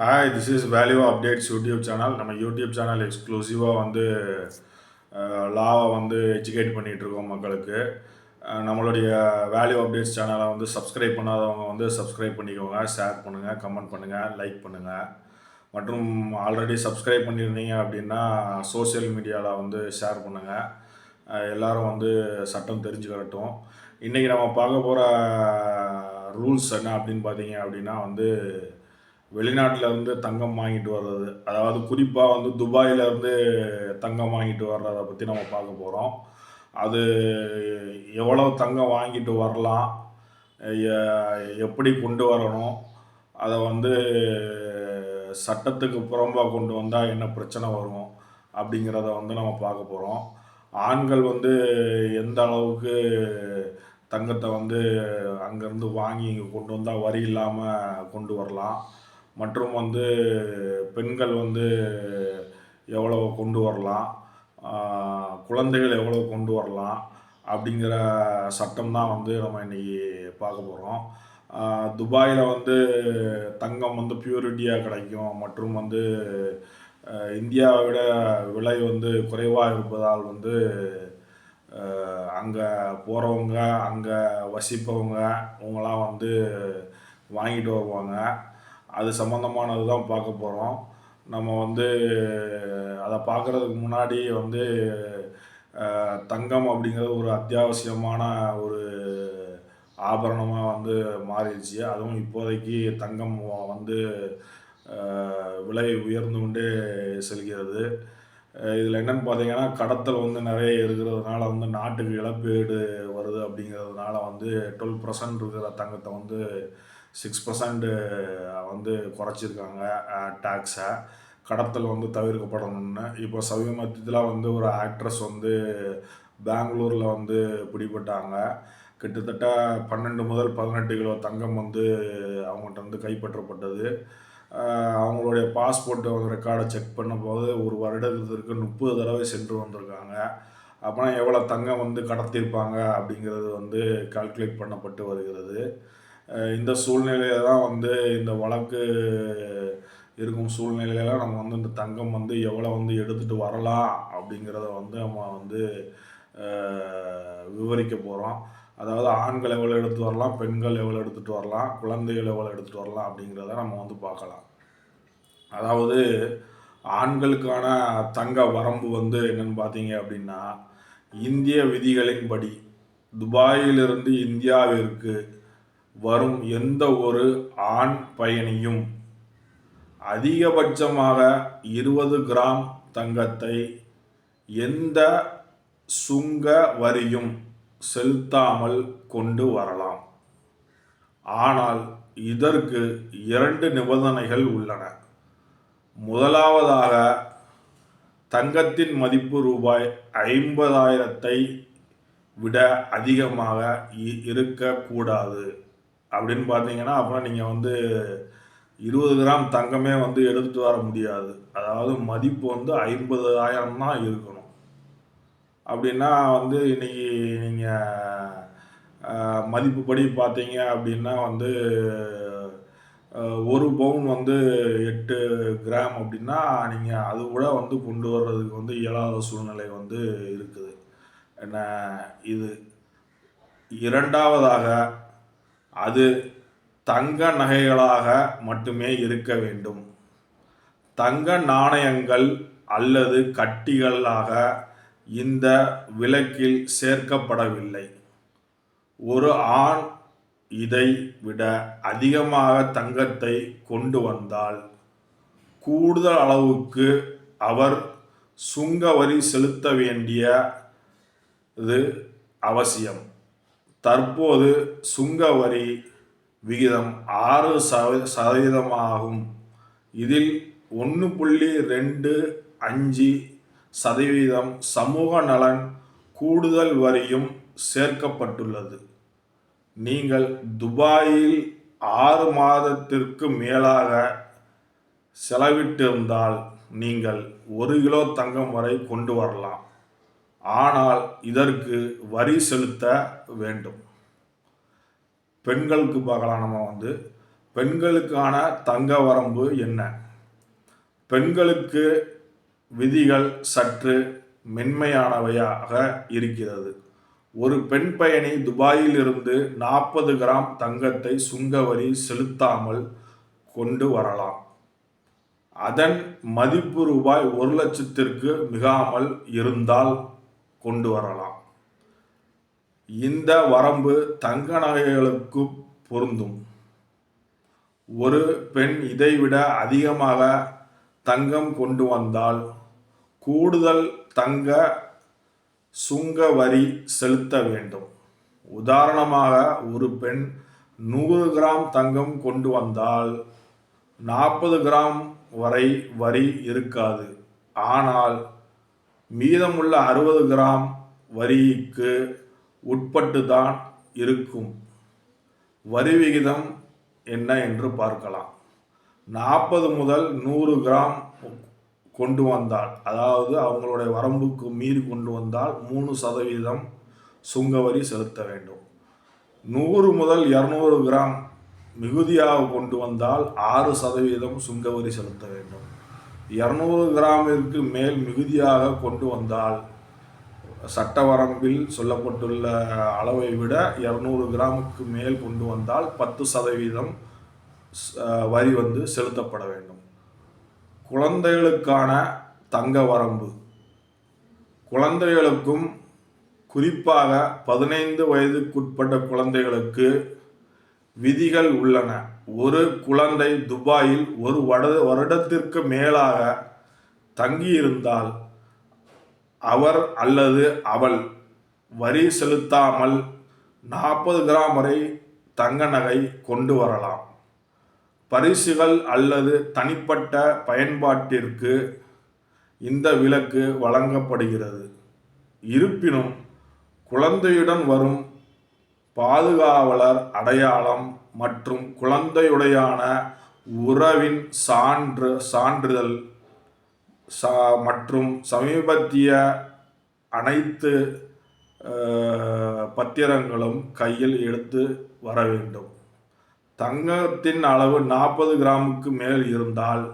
Hi this is value updates YouTube channel நம்ம YouTube channel எக்ஸ்க்ளூசிவாக வந்து லாவை வந்து எஜுகேட் பண்ணிகிட்டு இருக்கோம் மக்களுக்கு நம்மளுடைய வேல்யூ அப்டேட்ஸ் சேனலை வந்து சப்ஸ்கிரைப் பண்ணாதவங்க வந்து சப்ஸ்கிரைப் பண்ணிக்கோங்க ஷேர் பண்ணுங்கள் கமெண்ட் பண்ணுங்கள் லைக் பண்ணுங்கள் மற்றும் ஆல்ரெடி சப்ஸ்கிரைப் பண்ணியிருந்தீங்க அப்படின்னா சோஷியல் மீடியாவில் வந்து ஷேர் பண்ணுங்கள் எல்லோரும் வந்து சட்டம் தெரிஞ்சுக்கிறட்டும் இன்றைக்கி நம்ம பார்க்க போகிற ரூல்ஸ் என்ன அப்படின்னு பார்த்தீங்க அப்படின்னா வந்து வெளிநாட்டில் இருந்து தங்கம் வாங்கிட்டு வர்றது. அதாவது குறிப்பாக வந்து துபாயிலேருந்து தங்கம் வாங்கிட்டு வர்றதை பற்றி நம்ம பார்க்க போகிறோம் அது எவ்வளோ தங்கம் வாங்கிட்டு வரலாம் எப்படி கொண்டு வரணும் அதை வந்து சட்டத்துக்கு புறம்பாக கொண்டு வந்தால் என்ன பிரச்சனை வரும் அப்படிங்கிறத வந்து நம்ம பார்க்க போகிறோம் ஆண்கள் வந்து எந்த அளவுக்கு தங்கத்தை வந்து அங்கேருந்து வாங்கி இங்கே கொண்டு வந்தால் வரி இல்லாமல் கொண்டு வரலாம். மற்றும் வந்து பெண்கள் வந்து எவ்வளோ கொண்டு வரலாம் குழந்தைகள் எவ்வளோ கொண்டு வரலாம் அப்படிங்கிற சட்டம் தான் வந்து நம்ம இன்னைக்கு பார்க்க போகிறோம் துபாயில் வந்து தங்கம் வந்து பியூரிட்டியாக கிடைக்கும் மற்றும் வந்து இந்தியாவை விட விலை வந்து குறைவாக இருப்பதால் வந்து அங்கே போகிறவங்க அங்கே வசிப்பவங்க அவங்களாம் வந்து வாங்கிட்டு வருவாங்க. அது சம்மந்தமானது தான் பார்க்க போகிறோம் நம்ம வந்து அதை பார்க்குறதுக்கு முன்னாடி வந்து தங்கம் அப்படிங்கிறது ஒரு அத்தியாவசியமான ஒரு ஆபரணமாக வந்து மாறிடுச்சு. அதுவும் இப்போதைக்கு தங்கம் வந்து விலை உயர்ந்து கொண்டே செல்கிறது. இதில் என்னென்னு பார்த்தீங்கன்னா கடத்தல் வந்து நிறைய இருக்கிறதுனால வந்து நாட்டுக்கு இழப்பீடு வருது அப்படிங்கிறதுனால வந்து டுவெல் பர்சன்ட் இருக்கிற தங்கத்தை வந்து சிக்ஸ் பர்சன்ட்டு வந்து குறைச்சிருக்காங்க டேக்ஸை கடத்தல் வந்து தவிர்க்கப்படணும்னு. இப்போ சமீபத்தில் வந்து ஒரு ஆக்ட்ரஸ் வந்து பெங்களூரில் வந்து பிடிபட்டாங்க. கிட்டத்தட்ட பன்னெண்டு முதல் பதினெட்டு கிலோ தங்கம் வந்து அவங்கள்ட்ட வந்து கைப்பற்றப்பட்டது. அவங்களுடைய பாஸ்போர்ட்டை வந்து ரெக்கார்டை செக் பண்ணும்போது ஒரு வருடத்திற்கு முப்பது தடவை சென்று வந்திருக்காங்க. அப்போனா எவ்வளோ தங்கம் வந்து கடத்தியிருப்பாங்க அப்படிங்கிறது வந்து கால்குலேட் பண்ணப்பட்டு வருகிறது. இந்த சூழ்நிலையில தான் வந்து இந்த வழக்கு இருக்கும் சூழ்நிலையில நம்ம வந்து இந்த தங்கம் வந்து எவ்வளோ வந்து எடுத்துகிட்டு வரலாம் அப்படிங்கிறத வந்து நம்ம வந்து விவரிக்க போகிறோம் அதாவது ஆண்கள் எவ்வளோ எடுத்து வரலாம் பெண்கள் எவ்வளோ எடுத்துகிட்டு வரலாம் குழந்தைகள் எவ்வளோ எடுத்துகிட்டு வரலாம் அப்படிங்கிறத நம்ம வந்து பார்க்கலாம். அதாவது ஆண்களுக்கான தங்க வரம்பு வந்து என்னென்னு பார்த்தீங்க அப்படின்னா இந்திய விதிகளின்படி துபாயிலிருந்து இந்தியாவிற்கு வரும் எந்த ஒரு ஆண் பயணியும். அதிகபட்சமாக இருபது கிராம் தங்கத்தை எந்த சுங்க வரியும் செலுத்தாமல் கொண்டு வரலாம். ஆனால் இதற்கு இரண்டு நிபந்தனைகள் உள்ளன. முதலாவதாக தங்கத்தின் மதிப்பு ரூபாய் ஐம்பதாயிரத்தை விட அதிகமாக இ- இருக்கக்கூடாது அப்படின்னு பார்த்தீங்கன்னா அப்புறம் நீங்கள் வந்து இருபது கிராம் தங்கமே வந்து எடுத்துட்டு வர முடியாது. அதாவது மதிப்பு வந்து ஐம்பதாயிரம் தான் இருக்கணும். அப்படின்னா வந்து இன்னைக்கு நீங்கள் மதிப்புப்படி பார்த்தீங்க அப்படின்னா வந்து ஒரு பவுன் வந்து எட்டு கிராம் அப்படின்னா நீங்கள் அது கூட வந்து கொண்டு வர்றதுக்கு வந்து இயலாத சூழ்நிலை வந்து இருக்குது. என்ன இது இரண்டாவதாக அது தங்க நகைகளாக மட்டுமே இருக்க வேண்டும். தங்க நாணயங்கள் அல்லது கட்டிகளாக இந்த விலக்கில் சேர்க்கப்படவில்லை. ஒரு ஆண் இதை விட அதிகமாக தங்கத்தை கொண்டு வந்தால் கூடுதல் அளவுக்கு அவர் சுங்க வரி செலுத்த வேண்டிய இது அவசியம். தற்போது சுங்க வரி விகிதம் ஆறு சத சதவீதமாகும். இதில் ஒன்று புள்ளி ரெண்டு அஞ்சு சதவீதம் சமூக நலன் கூடுதல் வரியும் சேர்க்கப்பட்டுள்ளது. நீங்கள் துபாயில் ஆறு மாதத்திற்கு மேலாக செலவிட்டிருந்தால் நீங்கள் ஒரு கிலோ தங்கம் வரை கொண்டு வரலாம். ஆனால் இதற்கு வரி செலுத்த வேண்டும். பெண்களுக்கு பார்க்கலாம் நம்ம வந்து பெண்களுக்கான தங்க வரம்பு என்ன? பெண்களுக்கு விதிகள் சற்று மென்மையானவையாக இருக்கிறது. ஒரு பெண் பயணி துபாயில் இருந்து நாற்பது கிராம் தங்கத்தை சுங்க வரி செலுத்தாமல் கொண்டு வரலாம். அதன் மதிப்பு ரூபாய் ஒரு லட்சத்திற்கு மிகாமல் இருந்தால் கொண்டு வரலாம். இந்த வரம்பு தங்க நகைகளுக்கு பொருந்தும். ஒரு பெண் இதைவிட அதிகமாக தங்கம் கொண்டு வந்தால் கூடுதல் தங்க சுங்க வரி செலுத்த வேண்டும். உதாரணமாக ஒரு பெண் நூறு கிராம் தங்கம் கொண்டு வந்தால் நாற்பது கிராம் வரை வரி இருக்காது. ஆனால் மீதமுள்ள அறுபது கிராம் வரிக்கு உட்பட்டு தான் இருக்கும். வரி விகிதம் என்ன என்று பார்க்கலாம். நாற்பது முதல் நூறு கிராம் கொண்டு வந்தால் அதாவது அவங்களுடைய வரம்புக்கு மீறி கொண்டு வந்தால் மூணு சதவீதம் சுங்க வரி செலுத்த வேண்டும். நூறு முதல் இரநூறு கிராம் மிகுதியாக கொண்டு வந்தால் ஆறு சதவீதம் சுங்க வரி செலுத்த வேண்டும். இரநூறு கிராமிற்கு மேல் மிகுதியாக கொண்டு வந்தால் சட்ட வரம்பில் சொல்லப்பட்டுள்ள அளவை விட இரநூறு கிராமுக்கு மேல் கொண்டு வந்தால் பத்து சதவீதம் வரி வந்து செலுத்தப்பட வேண்டும். குழந்தைகளுக்கான தங்க வரம்பு. குழந்தைகளுக்கும் குறிப்பாக பதினைந்து வயதுக்குட்பட்ட குழந்தைகளுக்கு விதிகள் உள்ளன. ஒரு குழந்தை துபாயில் ஒரு வட வருடத்திற்கு மேலாக தங்கியிருந்தால் அவர் அல்லது அவள் வரி செலுத்தாமல் நாற்பது கிராம் வரை தங்க நகை கொண்டு வரலாம். பரிசுகள் அல்லது தனிப்பட்ட பயன்பாட்டிற்கு இந்த விலக்கு வழங்கப்படுகிறது. இருப்பினும் குழந்தையுடன் வரும் பாதுகாவலர் அடையாளம் மற்றும் குழந்தையுடையான உறவின் சான்று சான்றிதழ் சா மற்றும் சமீபத்திய அனைத்து பத்திரங்களும் கையில் எடுத்து வர வேண்டும். தங்கத்தின் அளவு நாற்பது கிராமுக்கு மேல் இருந்தால்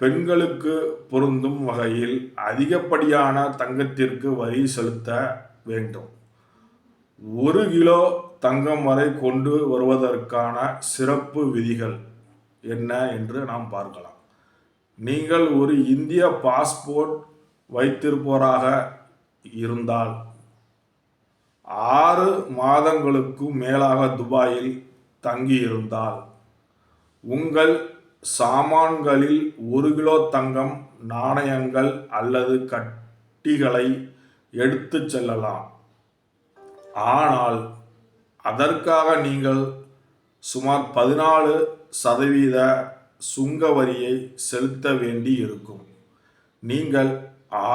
பெண்களுக்கு பொருந்தும் வகையில் அதிகப்படியான தங்கத்திற்கு வரி செலுத்த வேண்டும். ஒரு கிலோ தங்கம் வரை கொண்டு வருவதற்கான சிறப்பு விதிகள் என்ன என்று நாம் பார்க்கலாம். நீங்கள் ஒரு இந்திய பாஸ்போர்ட் வைத்திருப்போராக இருந்தால் ஆறு மாதங்களுக்கும் மேலாக துபாயில் தங்கியிருந்தால் உங்கள் சாமான்களில் ஒரு கிலோ தங்கம் நாணயங்கள் அல்லது கட்டிகளை எடுத்துச் செல்லலாம். ஆனால் அதற்காக நீங்கள் சுமார் பதினாலு சதவீத சுங்க வரியை செலுத்த வேண்டி இருக்கும் நீங்கள்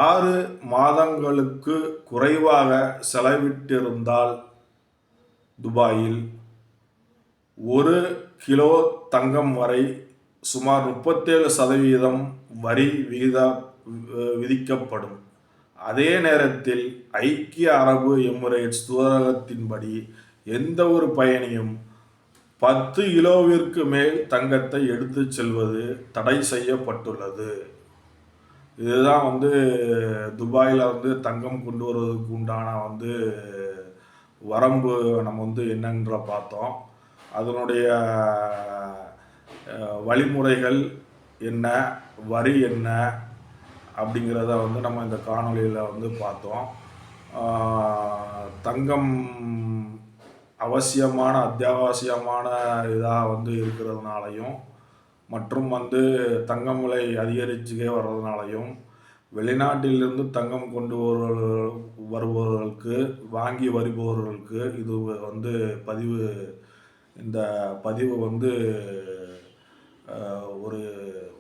ஆறு மாதங்களுக்கு குறைவாக செலவிட்டிருந்தால் துபாயில் ஒரு கிலோ தங்கம் வரை சுமார் முப்பத்தேழு சதவீதம் வரி விகித விதிக்கப்படும். அதே நேரத்தில் ஐக்கிய அரபு எமிரேட்ஸ் தூதரகத்தின்படி எந்த ஒரு பயணியும் பத்து கிலோவிற்கு மேல் தங்கத்தை எடுத்து செல்வது தடை செய்யப்பட்டுள்ளது. இதுதான் வந்து துபாயில் வந்து தங்கம் கொண்டு வருவதற்கு உண்டான வந்து வரம்பு நம்ம வந்து என்னன்ற பார்த்தோம். அதனுடைய வழிமுறைகள் என்ன வரி என்ன அப்படிங்கிறத வந்து நம்ம இந்த காணொலியில் வந்து பார்த்தோம். தங்கம் அவசியமான அத்தியாவசியமான இதாக வந்து இருக்கிறதுனாலையும் மற்றும் வந்து தங்கம் விலை அதிகரிச்சுக்கே வர்றதுனாலையும் வெளிநாட்டிலிருந்து தங்கம் கொண்டு வருபவர்கள் வருபவர்களுக்கு வாங்கி வருபவர்களுக்கு இது வந்து பதிவு இந்த பதிவு வந்து ஒரு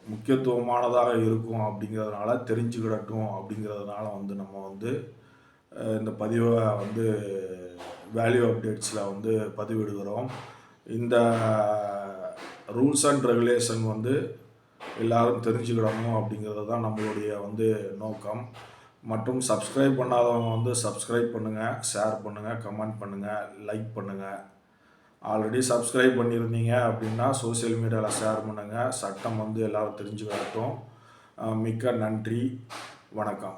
முக்கியத்துவமானதாக இருக்கும் அப்படிங்கிறதுனால தெரிஞ்சுக்கிடட்டும் அப்படிங்கிறதுனால வந்து நம்ம வந்து இந்த பதிவை வந்து வேல்யூ அப்டேட்ஸில் வந்து பதிவிடுகிறோம். இந்த ரூல்ஸ் அண்ட் ரெகுலேஷன் வந்து எல்லாரும் தெரிஞ்சுக்கிடணும் அப்படிங்கிறது தான் நம்மளுடைய வந்து நோக்கம். மற்றும் சப்ஸ்கிரைப் பண்ணாதவங்க வந்து சப்ஸ்கிரைப் பண்ணுங்கள் ஷேர் பண்ணுங்கள் கமெண்ட் பண்ணுங்கள் லைக் பண்ணுங்கள் ஆல்ரெடி சப்ஸ்கிரைப் பண்ணியிருந்தீங்க அப்படின்னா சோஷியல் மீடியாவில் ஷேர் பண்ணுங்கள் சட்டம் வந்து எல்லோரும் தெரிஞ்சு வரட்டும் மிக்க நன்றி. வணக்கம்.